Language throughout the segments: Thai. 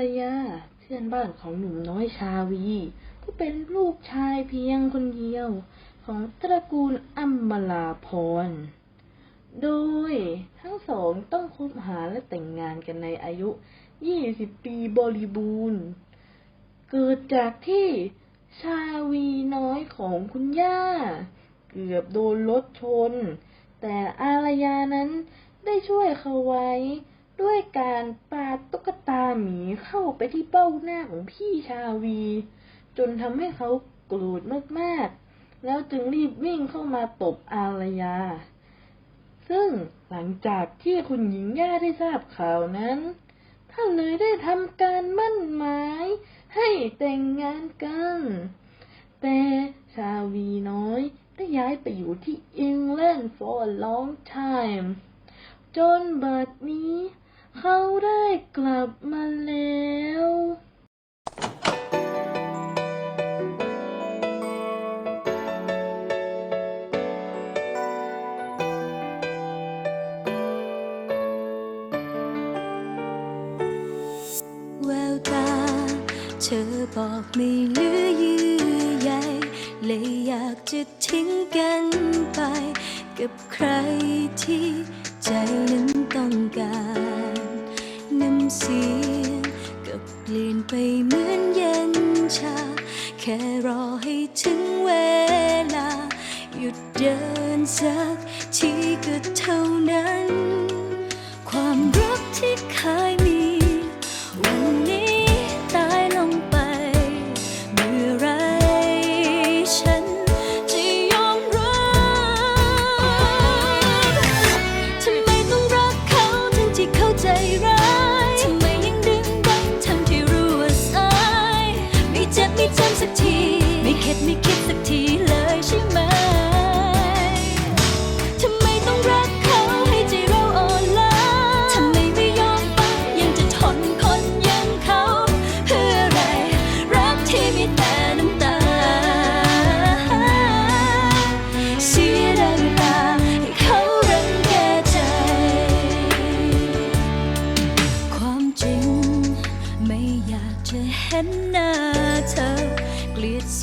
รยา เพื่อนบ้านของหนุ่มน้อยชาวีที่เป็นลูกชายเพียงคนเดียว ของตระกูลอัมมาลาพร โดยทั้งสองต้องคบหาและแต่งงานกันในอายุ 20 ปีบริบูรณ์ เกิดจากที่ชาวีน้อยของคุณย่า เกือบโดนรถชน แต่อารยานั้นได้ช่วยเขาไว้ ด้วยการปาตุ๊กตาหมีเข้าไปที่เบ้าหน้าของพี่ชาวี จนทำให้เขาโกรธมากๆ แล้วจึงรีบวิ่งเข้ามาตบอารยา ซึ่งหลังจากที่คุณหญิงย่าได้ทราบข่าวนั้นท่านเลยได้ทำการมั่นหมายให้แต่งงานกัน แต่ชาวีน้อยได้ย้ายไปอยู่ที่ England for a long time จนบัดนี้ เขาได้กลับมาแล้วแววตา เธอบอกไม่เหลือเยื่อใยเลยอยากจะทิ้งกันไป กับใครที่ ใจนั้นต้องการน้ำเสียงก็เปลี่ยนไปเหมือนเย็นชา แค่รอให้ถึงเวลา หยุดเดินสักทีก็เท่านั้น ความรักที่เคย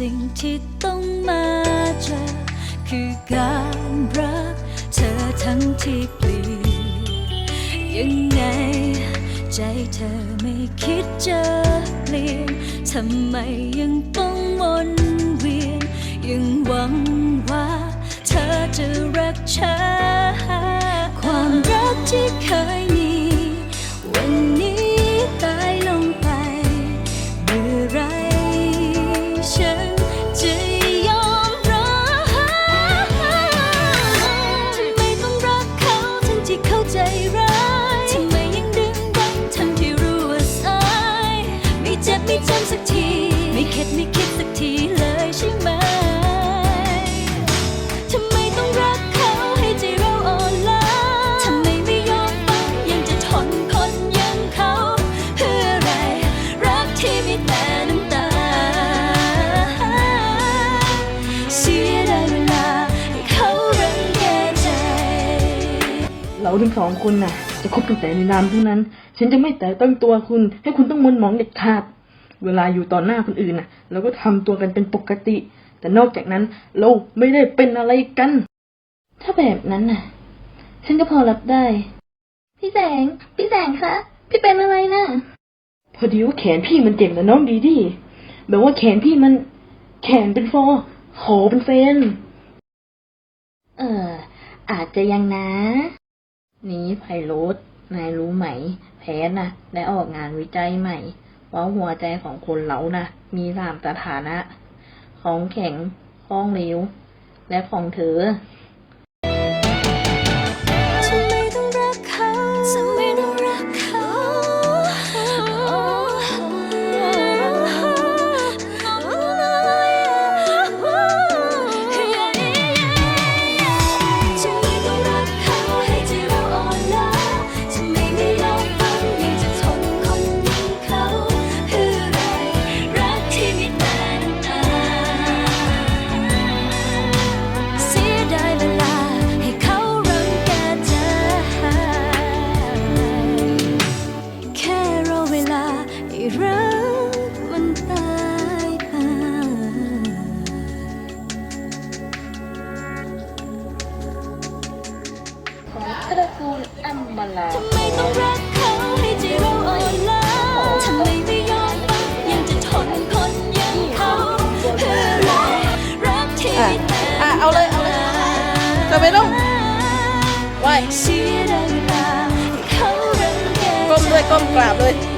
สิ่งที่ต้องมาเจอคือการรัก เธอทั้งที่เปลี่ยนยังไง ใจเธอไม่คิดจะเปลี่ยนทำไมยังต้องวนเวียน ยังหวังว่า เธอจะรักฉันความรักที่เคย เราทั้งสองคนน่ะ จะคบกันแต่ในนามเท่านั้น ฉันจะไม่แต่ต้องตัวคุณ ให้คุณต้องมนหมองเด็ดขาด เวลาอยู่ต่อหน้าคนอื่นน่ะ เราก็ทำตัวกันเป็นปกติ แต่นอกจากนั้นเราไม่ได้เป็นอะไรกัน ถ้าแบบนั้นน่ะ ฉันก็พอรับได้ พี่แสง พี่แสงคะ พี่เป็นอะไรน่ะ พอดีว่าแขนพี่มันเจ็บนะน้องดีดีแบบว่าแขนพี่มัน แขนเป็นฟอขอเป็นเฟน เอออาจจะยังนะ นี้ไพโรดนายรู้ไหม แพทย์นะได้ออกงานวิจัยใหม่ ว่าหัวใจของคนเราน่ะ มีสามสถานะ ของแข็ง ของเหลว และของเธอ อัมมาลาทำไมต้องรักเขาให้ใจเราอ่อนล้าทำไมไม่ยอมฟังยังจะทนคนอย่างเขาเพื่ออะไรรักที่อะแต่อะเอาเลยเอาเลยจะไปต้องไหวเสียดายเวลาให้เขารังแก ก้มด้วยก้มกราบเลยใจ